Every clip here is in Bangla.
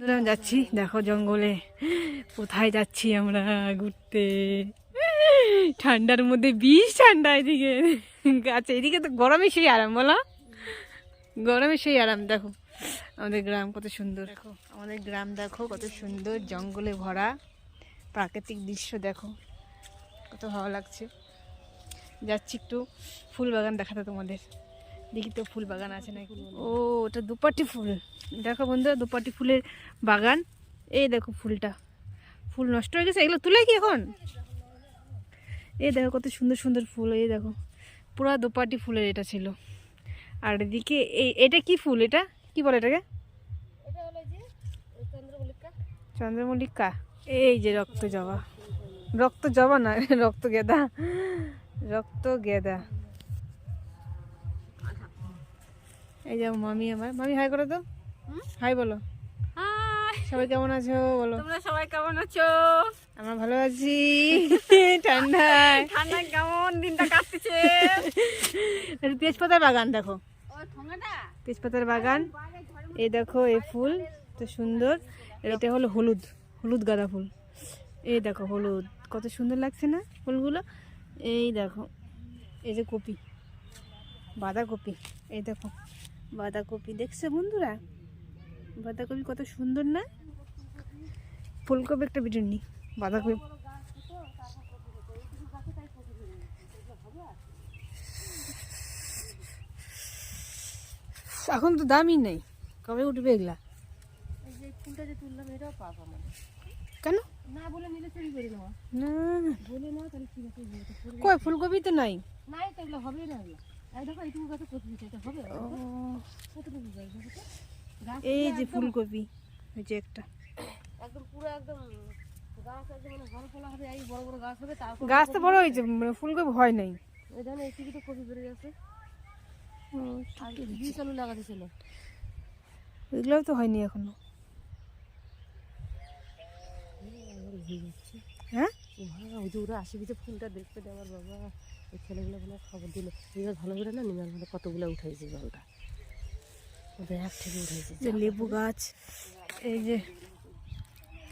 বন্ধুরা, যাচ্ছি। দেখো জঙ্গলে। কোথায় যাচ্ছি আমরা ঘুরতে? ঠান্ডার মধ্যে বিষ ঠান্ডা এদিকে। আচ্ছা এদিকে তো গরমে সেই আরাম বলো। গরমে সেই আরাম দেখো। আমাদের গ্রাম কত সুন্দর। দেখো আমাদের গ্রাম দেখো কত সুন্দর জঙ্গলে ভরা প্রাকৃতিক দৃশ্য দেখো। কত ভালো লাগছে। যাচ্ছি একটু ফুল বাগান দেখাতে তোমাদের। দেখি তো ফুল বাগান আছে নাকি? ও ওটা দুপাটি ফুল। দেখো বন্ধুরা দুপাটি ফুলের বাগান। এই দেখো ফুলটা। ফুল নষ্ট হয়ে গেছে এগুলো তুলে কি এখন? এই দেখো কত সুন্দর সুন্দর ফুল এই দেখো। পুরা দুপাটি ফুলের এটা ছিল। আর এদিকে এই এটা কি ফুল এটা? কি বলে এটাকে? চন্দ্রমল্লিকা। এই যে রক্ত জবা। রক্ত জবা না রক্ত গেদা। রক্ত গেদা। এই যে মামি আমার। মামি হাই করো তো হাই বলো। সবাই কেমন আছো? বলো। তোমরা সবাই কেমন আছো? আমরা ভালো আছি। ঠান্ডায়। ঠান্ডা কেমন? দিনটা কাটতেছে তেজপাতার বাগান দেখো। তেজপাতার বাগান। এই দেখো এই ফুল। তো সুন্দর। এটা হলো হলুদ। হলুদ গাঁদা ফুল। এই দেখো হলুদ। কত সুন্দর লাগছে না ফুলগুলো? এই দেখো। এই যে কপি। বাঁধাকপি। এই দেখো। বাঁধাকপি দেখছে বন্ধুরা? বাঁধাকপি কত সুন্দর না? ফুলকপি একটা ভিডিও নি বাঁধাকপি। এখন তো দামই নেই কবে উঠবে এগুলা? ফুলটা যে তুললাম এটাও পাবো কেন? না বলে নিলে চুরি করে নেওয়া। না। না বলে নাও তাহলে কি আছে যেটা করবে কই ফুলকপি তো নাই? নাই তো এগুলো হবেই না। এই দেখো এইটুকু গাছে কত দিচ্ছে এটা হবে এই যে ফুলকপি এই যে একটা। একদম পুরো একদম গাছ একদম মানে ঘর ফলা হবে এই বড় বড় গাছ হবে তারপর গাছ তো বড় হয়েছে মানে ফুলকপি হয় নাই। এই এই থেকে তো হয়নি এখনও। হ্যাঁ? হ্যাঁ ওই যে ওরা আসে বিচে ফুলটা দেখতে দেওয়ার বাবা। ওই ছেলেগুলো খবর দিল। এবার ভালো করে না নিমাল ভালো কতগুলো উঠাইছে জলটা। যে লেবু গাছ এই যে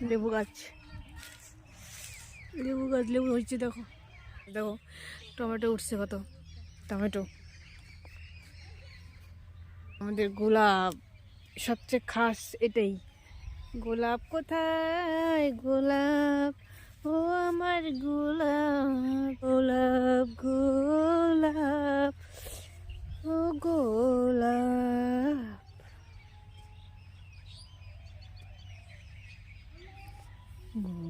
লেবু গাছ। লেবু গাছ লেবু হচ্ছে দেখো। দেখো টমেটো উঠছে কত। টমেটো। আমাদের গোলাপ সবচেয়ে খাস এটাই। গোলাপ কোথায়? গোলাপ ও আমার গোলাপ গোলাপ গোলাপ Mm.